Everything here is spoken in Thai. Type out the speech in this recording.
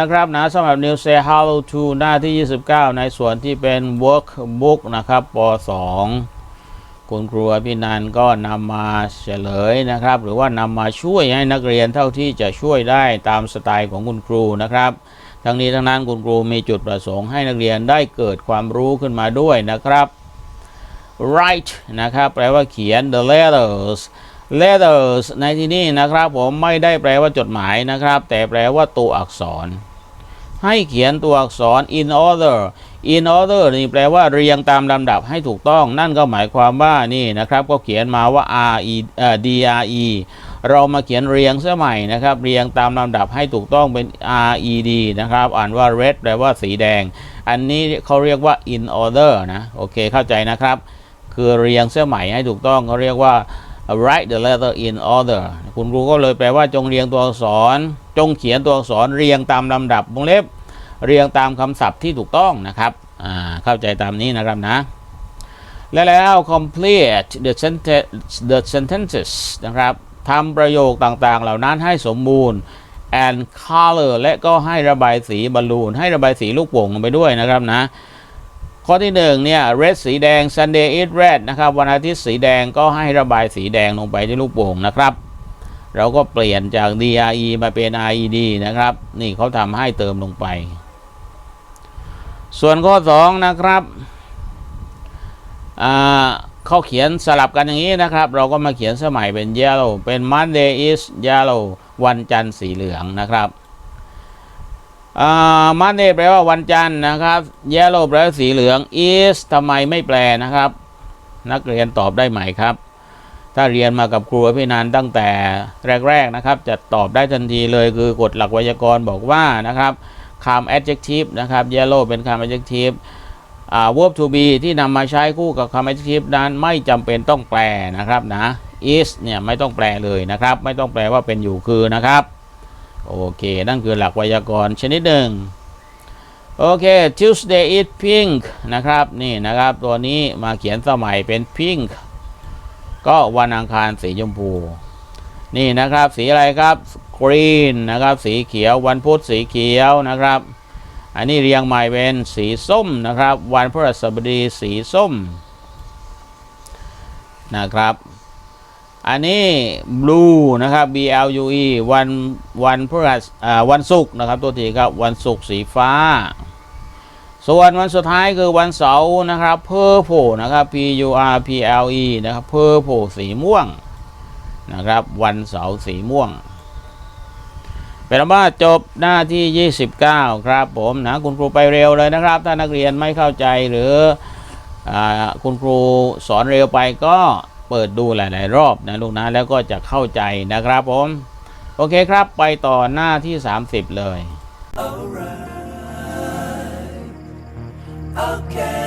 นะครับนะสำหรับ New Say Hello to หน้าที่ 29 ในส่วนที่เป็น Workbook นะครับป .2 คุณครูอภินันก็นำมาเฉลยนะครับ หรือว่านำมาช่วยให้นักเรียนเท่าที่จะช่วยได้ตามสไตล์ของคุณครูนะครับ ทั้งนี้ทั้งนั้นคุณครูมีจุดประสงค์ให้นักเรียนได้เกิดความรู้ขึ้นมาด้วยนะครับ write นะครับ แปลว่าเขียน the letters letters ในที่นี้นะครับผมไม่ได้แปลว่าจดหมายนะครับ แต่แปลว่าตัวอักษร ให้เขียนตัวอักษร in order in order นี่แปลว่าเรียงตามลำดับให้ถูกต้อง นั่นก็หมายความว่านี่นะครับก็เขียนมาว่า r e d r e เรามาเขียนเรียงเสื้อใหม่นะครับ เรียงตามลำดับให้ถูกต้องเป็น r e d นะครับ อ่านว่า red แปลว่าสีแดง อันนี้เขาเรียกว่า in order นะ โอเคเข้าใจนะครับ คือเรียงเสื้อใหม่ให้ถูกต้องเขาเรียกว่า write the letter in order คุณครูก็เลยแปลว่าจงเรียงตัวอักษร จงเขียนตัวอักษรเรียงตามลำดับวงเล็บ เรียงตามคำศัพท์ที่ถูกต้องนะครับเข้าใจตามนี้นะครับนะ และแล้ว complete the sentence the sentences นะครับทำประโยคต่างๆ เหล่านั้นให้สมบูรณ์ and color และก็ให้ระบายสีบอลลูนให้ระบายสีลูกโป่งลงไปด้วยนะครับนะ ข้อที่หนึ่งเนี่ย red สีแดง Sunday is red นะครับ วันอาทิตย์สีแดงก็ให้ระบายสีแดงลงไปที่ลูกโป่งนะครับ เราก็เปลี่ยนจาก DRE มาเป็น RED นะครับ นี่เขาทำให้เติมลงไป ส่วนข้อ 2 นะครับอ่าเขาเขียนสลับกันอย่างนี้นะครับ เราก็มาเขียนสมัยเป็น yellow เป็น Monday is yellow วันจันทร์สีเหลืองนะครับ อ่ามันเดแปลว่าวันจันทร์นะครับ yellow แปลว่าสีเหลือง is ทำไมไม่แปลนะครับ นักเรียนตอบได้ไหมครับ ถ้าเรียนมากับครูอภินันตั้งแต่แรก ๆนะครับ จะตอบได้ทันทีเลยคือกฎหลักไวยากรณ์บอกว่านะครับคำ adjective นะครับ yellow เป็นคำ adjective อ่า verb to be ที่นำมาใช้คู่กับคำ adjective นั้นไม่จำเป็นต้องแปลนะครับนะ is เนี่ยไม่ต้องแปลเลยนะครับ ไม่ต้องแปลว่าเป็นอยู่คือนะครับ โอเคนั่นคือหลักไวยากรณ์ชนิดหนึ่งโอเค Tuesday is pink นะครับนี่นะครับตัวนี้มาเขียนสมัยเป็น pink ก็วันอังคารสีชมพู นี่นะครับสีอะไรครับ green นะครับสีเขียววันพุธสีเขียวนะครับ อันนี้เรียงใหม่เป็นสีส้มนะครับ วันพฤหัสบดีสีส้มนะครับ อันนี้ blue นะครับ B L U E วันวันพฤหัสอ่าวันศุกร์นะครับตัวทีครับวันศุกร์สีฟ้า ส่วนวันสุดท้ายคือวันเสาร์นะครับ purple นะครับ P U R P L E นะครับ purple สีม่วงนะครับ วันเสาร์สีม่วงเป็นว่าจบหน้าที่ 29 ครับผมนะคุณครูไปเร็วเลยนะครับ ถ้านักเรียนไม่เข้าใจหรืออาคุณครูสอนเร็วไปก็ เปิดดูหลาย ๆ รอบนะลูกนะแล้วก็จะเข้าใจนะครับผม โอเคครับไปต่อหน้าที่ 30 เลย Alright. Okay.